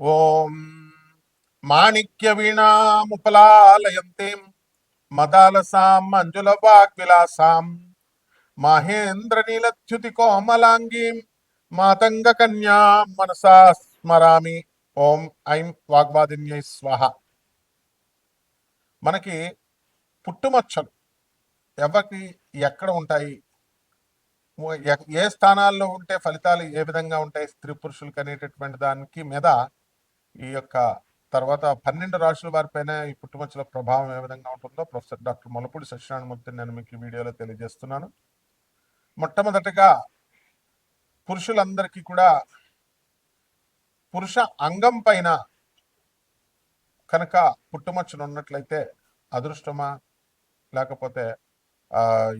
ఓం మాణిక్య వీణాముపలాలయంతీం మదాలసాం మంజుల వాగ్విలాసాం మహేంద్ర నీలచ్యుతి కోమలాంగీం మాతంగ కన్యా మనసా స్మరామి. ఓం ఐం వాగ్వాదిన్యై స్వాహ. మనకి పుట్టుమచ్చలు ఎవరికి ఎక్కడ ఉంటాయి? ఏ స్థానాల్లో ఉంటే ఫలితాలు ఏ విధంగా ఉంటాయి? స్త్రీ పురుషులకు అనేటటువంటి దానికి మీద ఈ యొక్క తర్వాత పన్నెండు రాశుల వారిపైన ఈ పుట్టుమచ్చల ప్రభావం ఏ విధంగా ఉంటుందో ప్రొఫెసర్ డాక్టర్ మొలపూడి సత్యనారాయణమూర్తి నేను మీకు ఈ వీడియోలో తెలియజేస్తున్నాను. మొట్టమొదటిగా పురుషులందరికీ కూడా పురుష అంగం పైన కనుక పుట్టుమచ్చలు ఉన్నట్లయితే అదృష్టమా? లేకపోతే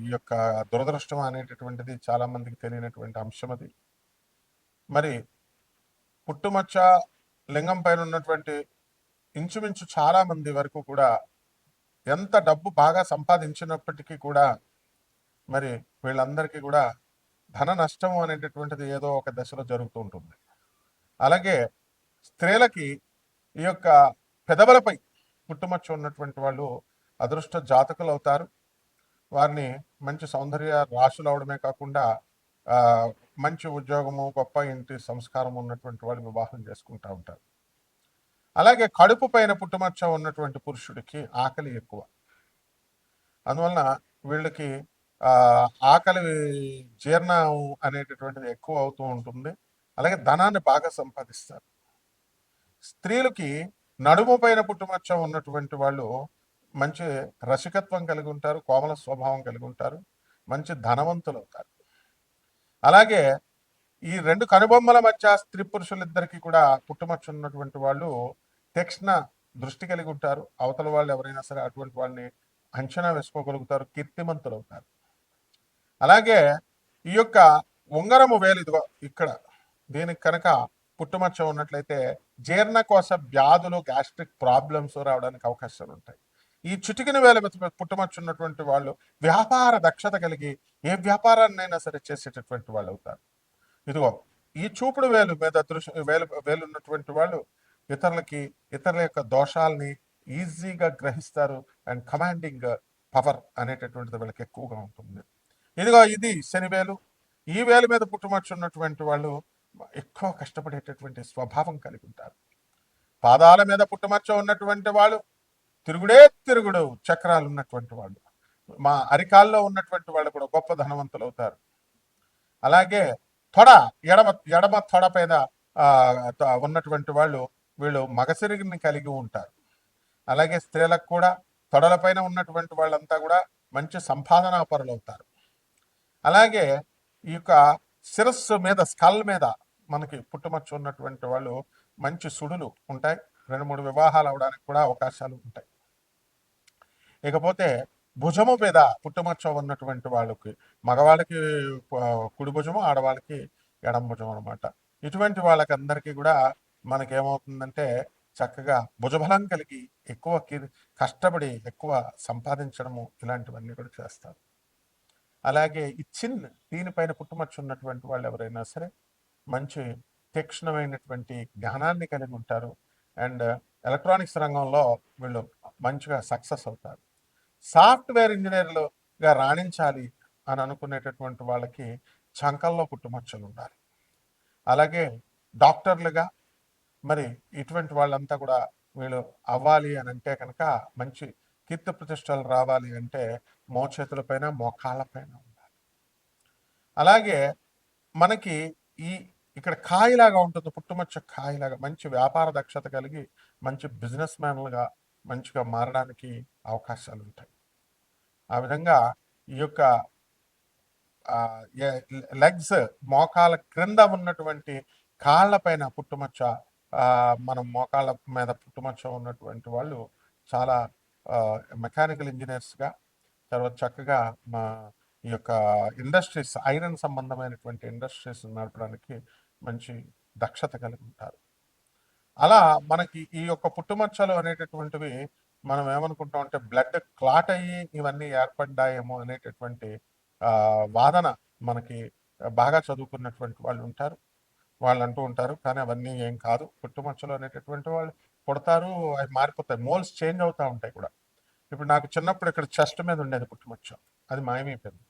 ఈ యొక్క దురదృష్టం అనేటటువంటిది చాలా మందికి తెలియనటువంటి అంశం అది మరి పుట్టుమచ్చ లింగం పైన ఉన్నటువంటి ఇంచుమించు చాలా మంది వరకు కూడా ఎంత డబ్బు బాగా సంపాదించినప్పటికీ కూడా మరి వీళ్ళందరికీ కూడా ధన నష్టం అనేటటువంటిది ఏదో ఒక దశలో జరుగుతూ ఉంటుంది. అలాగే స్త్రీలకి ఈ యొక్క పెదవులపై పుట్టుమచ్చ ఉన్నటువంటి వాళ్ళు అదృష్ట జాతకులు అవుతారు. వారిని మంచి సౌందర్య రాశులు అవడమే కాకుండా మంచి ఉద్యోగము గొప్ప ఇంటి సంస్కారం ఉన్నటువంటి వాళ్ళు వివాహం చేసుకుంటూ ఉంటారు. అలాగే కడుపు పైన పుట్టుమచ్చ ఉన్నటువంటి పురుషుడికి ఆకలి ఎక్కువ. అందువలన వీళ్ళకి ఆకలి జీర్ణం అనేటటువంటిది ఎక్కువ అవుతూ ఉంటుంది. అలాగే ధనాన్ని బాగా సంపాదిస్తారు. స్త్రీలకి నడుము పైన పుట్టుమచ్చ ఉన్నటువంటి వాళ్ళు మంచి రసికత్వం కలిగి ఉంటారు కోమల స్వభావం కలిగి ఉంటారు మంచి ధనవంతులు అవుతారు. అలాగే ఈ రెండు కనుబొమ్మల మధ్య స్త్రీ పురుషులిద్దరికీ కూడా పుట్టుమచ్చ ఉన్నటువంటి వాళ్ళు తక్షణ దృష్టి కలిగి ఉంటారు. అవతల వాళ్ళు ఎవరైనా సరే అటువంటి వాళ్ళని అంచనా వేసుకోగలుగుతారు. కీర్తిమంతులు అవుతారు అలాగే ఈ యొక్క ఉంగరము వేలు ఇదిగో ఇక్కడ. దీనికి కనుక పుట్టుమచ్చ ఉన్నట్లయితే జీర్ణకోశ వ్యాధులు గ్యాస్ట్రిక్ ప్రాబ్లమ్స్ రావడానికి అవకాశాలు ఉంటాయి. ఈ చిటికిన వేల పుట్టుమచ్చ ఉన్నటువంటి వాళ్ళు వ్యాపార దక్షత కలిగి ఏ వ్యాపారాన్నైనా సరే చేసేటటువంటి వాళ్ళు అవుతారు ఇదిగో ఈ చూపుడు వేలు మీద దృశ్య వేలు వేలు ఉన్నటువంటి వాళ్ళు ఇతరులకి ఇతరుల యొక్క దోషాలని ఈజీగా గ్రహిస్తారు అండ్ కమాండింగ్ పవర్ అనేటటువంటిది వీళ్ళకి ఎక్కువగా ఉంటుంది. ఇదిగో ఇది శనివేలు ఈ వేలు మీద పుట్టుమచ్చ ఉన్నటువంటి వాళ్ళు ఎక్కువ కష్టపడేటటువంటి స్వభావం కలిగి ఉంటారు. పాదాల మీద పుట్టుమచ్చ ఉన్నటువంటి వాళ్ళు తిరుగుడే తిరుగుడు చక్రాలు ఉన్నటువంటి వాళ్ళు. మా అరికాల్లో ఉన్నటువంటి వాళ్ళు కూడా గొప్ప ధనవంతులు అవుతారు అలాగే తొడ ఎడమ ఎడమ తొడ పైన ఉన్నటువంటి వాళ్ళు వీళ్ళు మగసిరిగిని కలిగి ఉంటారు. అలాగే స్త్రీలకు కూడా తొడలపైన ఉన్నటువంటి వాళ్ళంతా కూడా మంచి సంపాదనా పరులు అవుతారు అలాగే ఈ యొక్క శిరస్సు మీద స్కల్ మీద మనకి పుట్టుమచ్చు ఉన్నటువంటి వాళ్ళు మంచి సుడులు ఉంటాయి. రెండు మూడు వివాహాలు అవడానికి కూడా అవకాశాలు ఉంటాయి. ఇకపోతే భుజము మీద పుట్టుమచ్చ ఉన్నటువంటి వాళ్ళకి మగవాళ్ళకి కుడి భుజము ఆడవాళ్ళకి ఎడం భుజం అనమాట ఇటువంటి వాళ్ళకి అందరికీ కూడా మనకేమవుతుందంటే చక్కగా భుజబలం కలిగి ఎక్కువ కష్టపడి ఎక్కువ సంపాదించడము ఇలాంటివన్నీ కూడా చేస్తారు. అలాగే ఈ చిన్ దీనిపైన పుట్టుమచ్చు ఉన్నటువంటి వాళ్ళు ఎవరైనా సరే మంచి తీక్షణమైనటువంటి జ్ఞానాన్ని కలిగి ఉంటారు. అండ్ ఎలక్ట్రానిక్స్ రంగంలో వీళ్ళు మంచిగా సక్సెస్ అవుతారు. సాఫ్ట్వేర్ ఇంజనీర్లుగా రాణించాలి అని అనుకునేటటువంటి వాళ్ళకి చంకల్లో పుట్టుమచ్చలు ఉండాలి. అలాగే డాక్టర్లుగా మరి ఇటువంటి వాళ్ళంతా కూడా వీళ్ళు అవ్వాలి అని అంటే కనుక మంచి కీర్తి ప్రతిష్టలు రావాలి అంటే మోచేతుల పైన ఉండాలి. అలాగే మనకి ఈ ఇక్కడ కాయలాగా ఉంటుంది పుట్టుమచ్చ కాయలాగా మంచి వ్యాపార దక్షత కలిగి మంచి బిజినెస్ మ్యాన్లుగా మంచిగా మారడానికి అవకాశాలు ఉంటాయి. ఆ విధంగా ఈ యొక్క లెగ్స్ మోకాల క్రింద ఉన్నటువంటి కాళ్ళపైన పుట్టుమచ్చ మనం మోకాళ్ళ మీద పుట్టుమచ్చ ఉన్నటువంటి వాళ్ళు చాలా మెకానికల్ ఇంజనీర్స్గా తర్వాత చక్కగా మా ఈ యొక్క ఇండస్ట్రీస్ ఐరన్ సంబంధమైనటువంటి ఇండస్ట్రీస్ నడపడానికి మంచి దక్షత కలిగి ఉంటారు అలా మనకి ఈ యొక్క పుట్టుమచ్చలు అనేటటువంటివి మనం ఏమనుకుంటాం అంటే బ్లడ్ క్లాట్ అయ్యి ఇవన్నీ ఏర్పడ్డాయేమో అనేటటువంటి వాదన మనకి బాగా చదువుకున్నటువంటి వాళ్ళు ఉంటారు. వాళ్ళు అంటూ ఉంటారు. కానీ అవన్నీ ఏం కాదు. పుట్టుమచ్చలు అనేటటువంటి వాళ్ళు పుడతారు అవి మారిపోతాయి. మోల్స్ చేంజ్ అవుతూ ఉంటాయి కూడా. ఇప్పుడు నాకు చిన్నప్పుడు ఇక్కడ చెస్ట్ మీద ఉండేది పుట్టుమచ్చ అది మాయమైపోయింది.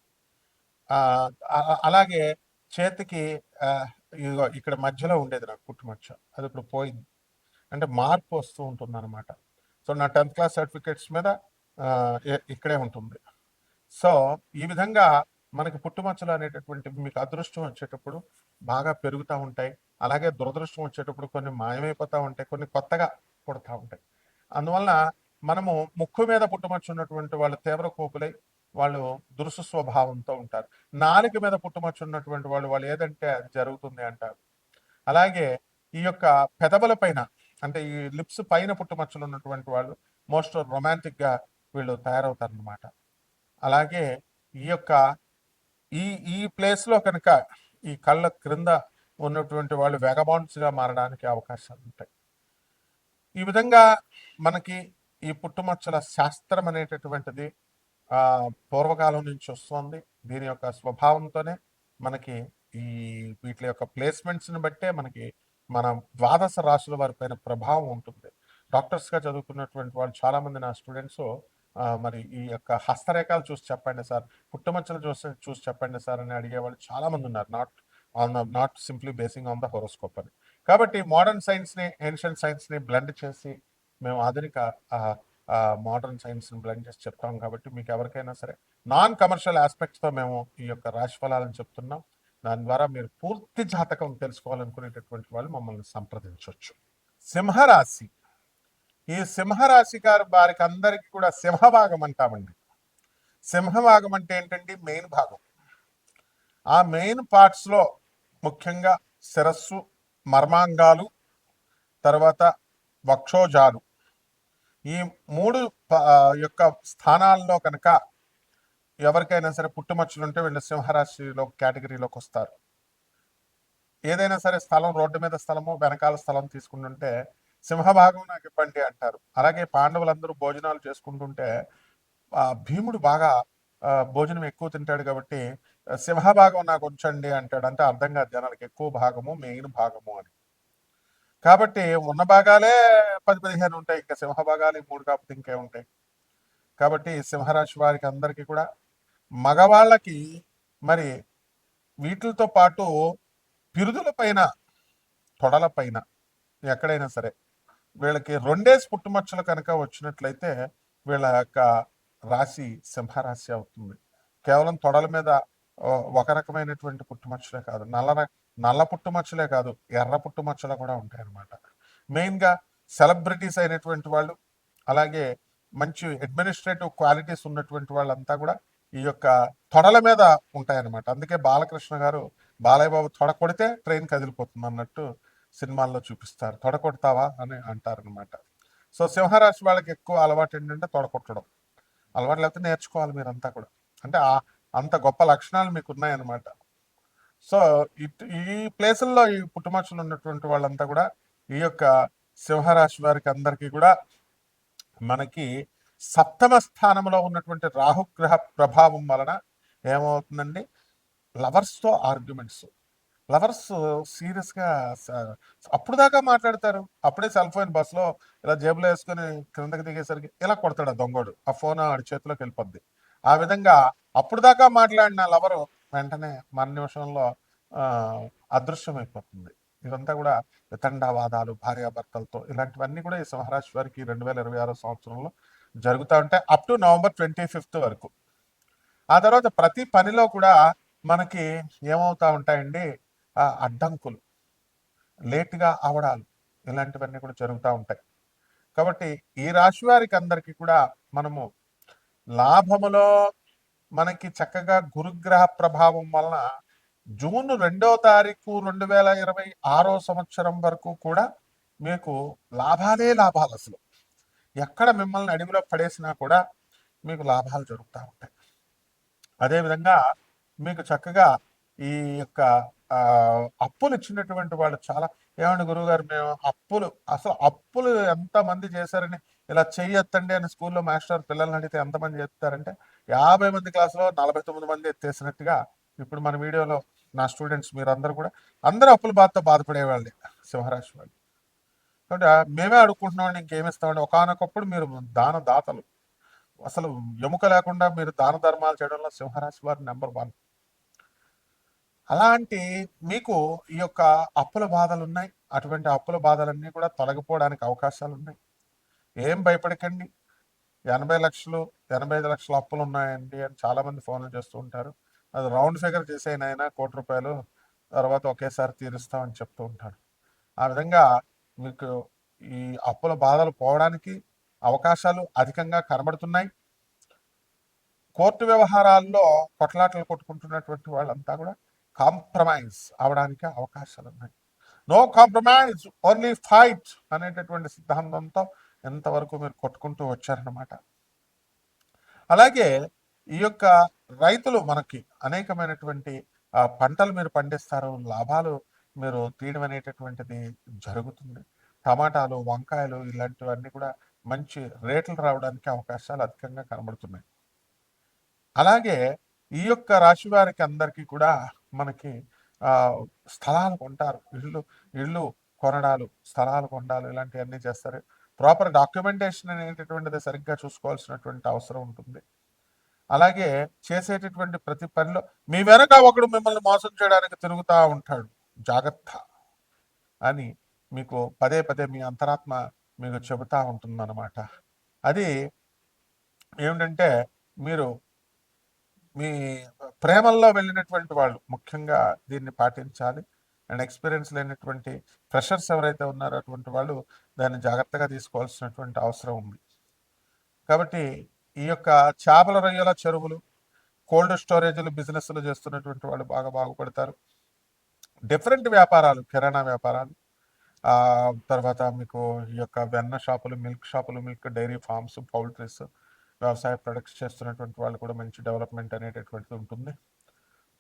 అలాగే చేతికి ఇక్కడ మధ్యలో ఉండేది నాకు పుట్టుమచ్చ అది ఇప్పుడు పోయింది. అంటే మార్పు వస్తూ ఉంటుంది అనమాట సో నా టెన్త్ క్లాస్ సర్టిఫికేట్స్ మీద ఇక్కడే ఉంటుంది. సో ఈ విధంగా మనకి పుట్టుమచ్చలు అనేటటువంటి మీకు అదృష్టం వచ్చేటప్పుడు బాగా పెరుగుతూ ఉంటాయి. అలాగే దురదృష్టం వచ్చేటప్పుడు కొన్ని మాయమైపోతూ ఉంటాయి. కొన్ని కొత్తగా పుడతా ఉంటాయి. అందువల్ల మనము ముక్కు మీద పుట్టుమచ్చ ఉన్నటువంటి వాళ్ళు తీవ్ర కోపులై వాళ్ళు దురుసు స్వభావంతో ఉంటారు. నాలుక మీద పుట్టుమచ్చ ఉన్నటువంటి వాళ్ళు వాళ్ళు ఏదంటే అది జరుగుతుంది అంటారు. అలాగే ఈ యొక్క పెదవుల పైన అంటే ఈ లిప్స్ పైన పుట్టుమచ్చలు ఉన్నటువంటి వాళ్ళు మోస్ట్ రొమాంటిక్గా వీళ్ళు తయారవుతారు అనమాట అలాగే ఈ యొక్క ఈ ఈ ప్లేస్లో కనుక ఈ కళ్ళ క్రింద ఉన్నటువంటి వాళ్ళు వెగబౌండ్స్గా మారడానికి అవకాశాలు ఉంటాయి. ఈ విధంగా మనకి ఈ పుట్టుమచ్చల శాస్త్రం అనేటటువంటిది పూర్వకాలం నుంచి వస్తుంది. దీని యొక్క స్వభావంతోనే మనకి ఈ వీటి యొక్క ప్లేస్మెంట్స్ని బట్టే మనకి మన ద్వాదశ రాశుల వారి పైన ప్రభావం ఉంటుంది. డాక్టర్స్గా చదువుకున్నటువంటి వాళ్ళు చాలామంది నా స్టూడెంట్స్ మరి ఈ యొక్క హస్తరేఖలు చూసి చెప్పండి సార్. పుట్టుమచ్చలు చూసి చూసి చెప్పండి సార్ అని అడిగేవాళ్ళు చాలా మంది ఉన్నారు. Not on the not simply basing on the horoscope అని. కాబట్టి మోడర్న్ సైన్స్ని ఏన్షియంట్ సైన్స్ని బ్లెండ్ చేసి మేము ఆధునిక మోడర్న్ సైన్స్ని బ్లెండ్ చేసి చెప్తాం కాబట్టి మీకు ఎవరికైనా సరే నాన్ కమర్షియల్ ఆస్పెక్ట్స్తో మేము ఈ యొక్క రాశి ఫలాలను చెప్తున్నాం. దాని ద్వారా మీరు పూర్తి జాతకం తెలుసుకోవాలనుకునేటటువంటి వాళ్ళు మమ్మల్ని సంప్రదించవచ్చు. సింహరాశి. ఈ సింహరాశి గారు వారికి అందరికీ కూడా సింహభాగం అంటామండి. సింహభాగం అంటే ఏంటండి? మెయిన్ భాగం. ఆ మెయిన్ పార్ట్స్లో ముఖ్యంగా శిరస్సు మర్మాంగాలు తర్వాత వక్షోజాలు. ఈ మూడు యొక్క స్థానాల్లో కనుక ఎవరికైనా సరే పుట్టుమచ్చలు ఉంటే వీళ్ళు సింహరాశిలో కేటగిరీలోకి వస్తారు. ఏదైనా సరే స్థలం రోడ్డు మీద స్థలము వెనకాల స్థలం తీసుకుంటుంటే సింహభాగం నాకు ఇవ్వండి అంటారు. అలాగే పాండవులందరూ భోజనాలు చేసుకుంటుంటే ఆ భీముడు బాగా భోజనం ఎక్కువ తింటాడు కాబట్టి సింహభాగం నాకు ఉంచండి అంటాడు. అంటే అర్థం కాదు జనాలకి ఎక్కువ భాగము మెయిన్ భాగము అని. కాబట్టి ఉన్న భాగాలే పది పదిహేను ఉంటాయి. ఇంకా సింహ భాగాలు మూడు కాకపోతే ఇంకే ఉంటాయి. కాబట్టి సింహరాశి వారికి అందరికీ కూడా మగవాళ్ళకి మరి వీటితో పాటు పిరుదుల పైన తొడల పైన ఎక్కడైనా సరే వీళ్ళకి రెండేసి పుట్టుమచ్చలు కనుక వచ్చినట్లయితే వీళ్ళ యొక్క రాశి సింహరాశి అవుతుంది. కేవలం తొడల మీద ఒక రకమైనటువంటి పుట్టుమచ్చలే కాదు. నల్ల నల్ల పుట్టుమచ్చలే కాదు ఎర్ర పుట్టుమచ్చలు కూడా ఉంటాయన్నమాట. మెయిన్గా సెలబ్రిటీస్ అయినటువంటి వాళ్ళు అలాగే మంచి అడ్మినిస్ట్రేటివ్ క్వాలిటీస్ ఉన్నటువంటి వాళ్ళంతా కూడా ఈ యొక్క తొడల మీద ఉంటాయన్నమాట. అందుకే బాలకృష్ణ గారు బాలయ్య బాబు తొడ కొడితే ట్రైన్ కదిలిపోతుంది అన్నట్టు సినిమాల్లో చూపిస్తారు. తొడ కొడతావా అని అంటారనమాట సో సింహరాశి వాళ్ళకి ఎక్కువ అలవాటు ఏంటంటే తొడ కొట్టడం అలవాటు లేకపోతే నేర్చుకోవాలి మీరంతా కూడా. అంటే ఆ- అంత గొప్ప లక్షణాలు మీకు ఉన్నాయన్నమాట సో ఇట్ ఈ ప్లేసుల్లో ఈ పుట్టుమచ్చలు ఉన్నటువంటి వాళ్ళంతా కూడా ఈ యొక్క సింహరాశి వారికి అందరికీ కూడా మనకి సప్తమ స్థానంలో ఉన్నటువంటి రాహుగ్రహ ప్రభావం వలన ఏమవుతుందండి? లవర్స్తో ఆర్గ్యుమెంట్స్. లవర్స్ సీరియస్గా స- అప్పుడు దాకా మాట్లాడతారు. అప్పుడే సెల్ ఫోన్ బస్లో ఇలా జేబులో వేసుకుని క్రిందకి దిగేసరికి ఇలా కొడతాడు ఆ దొంగోడు. ఆ ఫోన్ ఆడి చేతిలోకి వెళ్ళిపోద్ది. ఆ విధంగా అప్పుడు దాకా మాట్లాడిన లవరు వెంటనే మన నిమిషంలో అదృశ్యం అయిపోతుంది ఇదంతా కూడా వితండవాదాలు భార్యాభర్తలతో ఇలాంటివన్నీ కూడా ఈ సింహరాశి వారికి రెండు వేల ఇరవై ఆరో సంవత్సరంలో జరుగుతూ ఉంటాయి up to November twenty fifth వరకు. ఆ తర్వాత ప్రతి పనిలో కూడా మనకి ఏమవుతా ఉంటాయండి? అడ్డంకులు లేటుగా అవడాలు ఇలాంటివన్నీ కూడా జరుగుతూ ఉంటాయి. కాబట్టి ఈ రాశి వారికి అందరికీ కూడా మనము లాభములో మనకి చక్కగా గురుగ్రహ ప్రభావం వలన జూన్ రెండో తారీఖు రెండు వేల ఇరవై ఆరో సంవత్సరం వరకు కూడా మీకు లాభాలే లాభాలు అసలు. ఎక్కడ మిమ్మల్ని అడవిలో పడేసినా కూడా మీకు లాభాలు జరుగుతూ ఉంటాయి. అదేవిధంగా మీకు చక్కగా ఈ యొక్క అప్పులు ఇచ్చినటువంటి వాళ్ళు చాలా. ఏమండి గురువుగారు మేము అప్పులు అసలు అప్పులు ఎంత మంది చేశారని ఇలా చెయ్యొత్తండి అని స్కూల్లో మాస్టర్ పిల్లల్ని అడిగితే ఎంతమంది చెప్తారంటే యాభై మంది క్లాసులో నలభై తొమ్మిది మంది ఎత్తేసినట్టుగా ఇప్పుడు మన వీడియోలో నా స్టూడెంట్స్ మీరందరూ కూడా అందరూ అప్పుల బాధతో బాధపడేవాళ్ళే సింహరాశి వాళ్ళు. కాబట్టి మేమే అడుక్కుంటున్నామండి ఇంకేమిస్తామండి ఒకనొకప్పుడు మీరు దాన దాతలు. అసలు ఎముక లేకుండా మీరు దాన ధర్మాలు చేయడంలో సింహరాశి వారు నెంబర్ వన్. అలాంటి మీకు ఈ యొక్క అప్పుల బాధలు ఉన్నాయి అటువంటి అప్పుల బాధలన్నీ కూడా తొలగిపోవడానికి అవకాశాలు ఉన్నాయి ఏం భయపడకండి. ఎనభై లక్షలు ఎనభై ఐదు లక్షల అప్పులు ఉన్నాయండి అని చాలామంది ఫోన్లు చేస్తూ ఉంటారు. అది రౌండ్ ఫిగర్ చేసేనైనా కోటి రూపాయలు తర్వాత ఒకేసారి తీరుస్తామని చెప్తూ ఉంటాడు ఆ విధంగా మీకు ఈ అప్పుల బాధలు పోవడానికి అవకాశాలు అధికంగా కనబడుతున్నాయి. కోర్టు వ్యవహారాల్లో కొట్లాటలు కొట్టుకుంటున్నటువంటి వాళ్ళంతా కూడా కాంప్రమైజ్ అవడానికి అవకాశాలు ఉన్నాయి నో కాంప్రమైజ్ ఓన్లీ ఫైట్ అనేటటువంటి సిద్ధాంతంతో ఎంతవరకు మీరు కొట్టుకుంటూ వచ్చారనమాట అలాగే ఈ యొక్క రైతులు మనకి అనేకమైనటువంటి పంటలు మీరు పండిస్తారు లాభాలు మీరు తీయడం అనేటటువంటిది జరుగుతుంది. టమాటాలు వంకాయలు ఇలాంటివన్నీ కూడా మంచి రేట్లు రావడానికి అవకాశాలు అధికంగా కనబడుతున్నాయి. అలాగే ఈ యొక్క రాశి వారికి అందరికీ కూడా మనకి ఆ స్థలాలు కొంటారు. ఇళ్ళు ఇళ్ళు కొనడాలు స్థలాలు కొనడాలు ఇలాంటివన్నీ చేస్తారు. ప్రాపర్ డాక్యుమెంటేషన్ అనేటటువంటిది సరిగ్గా చూసుకోవాల్సినటువంటి అవసరం ఉంటుంది. అలాగే చేసేటటువంటి ప్రతి పనిలో మీ వెనక ఒకడు మిమ్మల్ని మోసం చేయడానికి తిరుగుతూ ఉంటాడు. జాగ్రత్త అని మీకు పదే పదే మీ అంతరాత్మ మీకు ఉంటుంది ఉంటుందన్నమాట. అది ఏమిటంటే మీరు మీ ప్రేమల్లో వెళ్ళినటువంటి వాళ్ళు ముఖ్యంగా దీన్ని పాటించాలి. అండ్ ఎక్స్పీరియన్స్ లేనటువంటి ఫ్రెషర్స్ ఎవరైతే ఉన్నారో అటువంటి వాళ్ళు దాన్ని జాగ్రత్తగా తీసుకోవాల్సినటువంటి అవసరం ఉంది. కాబట్టి ఈ యొక్క చేపల రొయ్యల చెరువులు కోల్డ్ స్టోరేజ్లు బిజినెస్లు చేస్తున్నటువంటి వాళ్ళు బాగా బాగుపడతారు. డిఫరెంట్ వ్యాపారాలు కిరాణా వ్యాపారాలు. తర్వాత మీకు ఈ యొక్క వెన్న షాపులు మిల్క్ షాపులు మిల్క్ డైరీ ఫార్మ్స్ పౌల్ట్రీస్ వ్యవసాయ ప్రొడక్ట్స్ చేస్తున్నటువంటి వాళ్ళు కూడా మంచి డెవలప్మెంట్ అనేటటువంటిది ఉంటుంది.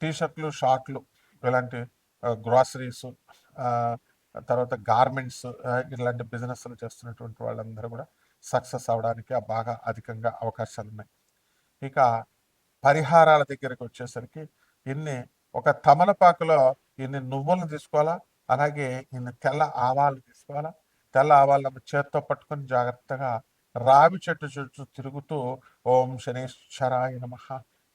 టీ షర్ట్లు షార్ట్లు ఇలాంటి గ్రాసరీస్ తర్వాత గార్మెంట్స్ ఇలాంటి బిజినెస్లు చేస్తున్నటువంటి వాళ్ళందరూ కూడా సక్సెస్ అవడానికి బాగా అధికంగా అవకాశాలు ఉన్నాయి. ఇక పరిహారాల దగ్గరికి వచ్చేసరికి ఇన్ని ఒక తమలపాకులో ఇన్ని నువ్వులను తీసుకోవాలా? అలాగే ఇన్ని తెల్ల ఆవాలు తీసుకోవాలా? తెల్ల ఆవాలను చేత్తో పట్టుకొని జాగ్రత్తగా రావి చెట్టు చుట్టూ తిరుగుతూ ఓం శనేశ్వరాయ నమ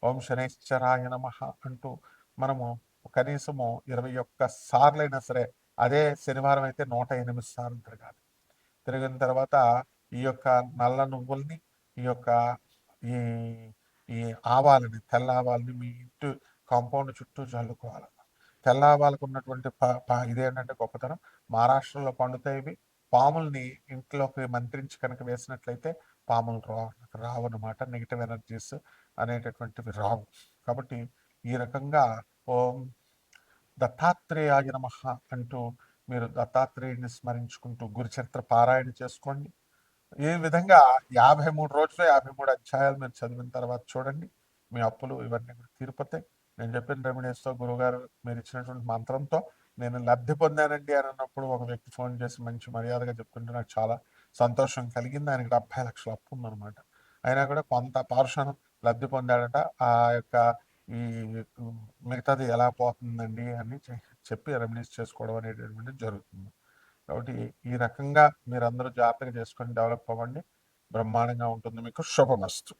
ఓం శనేశ్వరాయ నమ అంటూ మనము కనీసము ఇరవై ఒక్క సార్లైనా సరే అదే శనివారం అయితే నూట ఎనిమిది సార్లు తిరగాలి. తిరిగిన తర్వాత ఈ యొక్క నల్ల నువ్వుల్ని ఈ యొక్క ఈ ఈ ఆవాలని తెల్ల ఆవాలని మీ ఇంటి కాంపౌండ్ చుట్టూ చల్లుకోవాలి తెల్ల ఆవాలకు ఉన్నటువంటి ప- ప- ఇదేంటంటే గొప్పతనం? మహారాష్ట్రలో పండుతాయి ఇవి. పాముల్ని ఇంట్లోకి మంత్రించి కనుక వేసినట్లయితే పాములు రా రావన్నమాట. నెగిటివ్ ఎనర్జీస్ అనేటటువంటివి రావు. కాబట్టి ఈ రకంగా ఓం దత్తాత్రేయాయ నమ అంటూ మీరు దత్తాత్రేయుని స్మరించుకుంటూ గురుచరిత్ర పారాయణ చేసుకోండి. ఈ విధంగా యాభై మూడు రోజులు యాభై మూడు అధ్యాయాలు మీరు చదివిన తర్వాత చూడండి. మీ అప్పులు ఇవన్నీ కూడా తీరిపోతాయి. నేను చెప్పిన రెమెడీస్తో గురుగారు మీరు ఇచ్చినటువంటి మంత్రంతో నేను లబ్ధి పొందానండి అని అన్నప్పుడు ఒక వ్యక్తి ఫోన్ చేసి మంచి మర్యాదగా చెప్పుకుంటే నాకు చాలా సంతోషం కలిగింది. ఆయనకి డెబ్బై లక్షల అప్పు ఉందన్నమాట. అయినా కూడా కొంత పార్షన్ లబ్ధి పొందాడట. ఆ యొక్క ఈ మిగతాది ఎలా పోతుందండి అని చె- చెప్పి రెమెడీస్ చేసుకోవడం అనేటటువంటిది జరుగుతుంది. కాబట్టి ఈ రకంగా మీరందరూ జాగ్రత్తగా చేసుకొని డెవలప్ అవ్వండి. బ్రహ్మాండంగా ఉంటుంది. మీకు శుభమస్తు.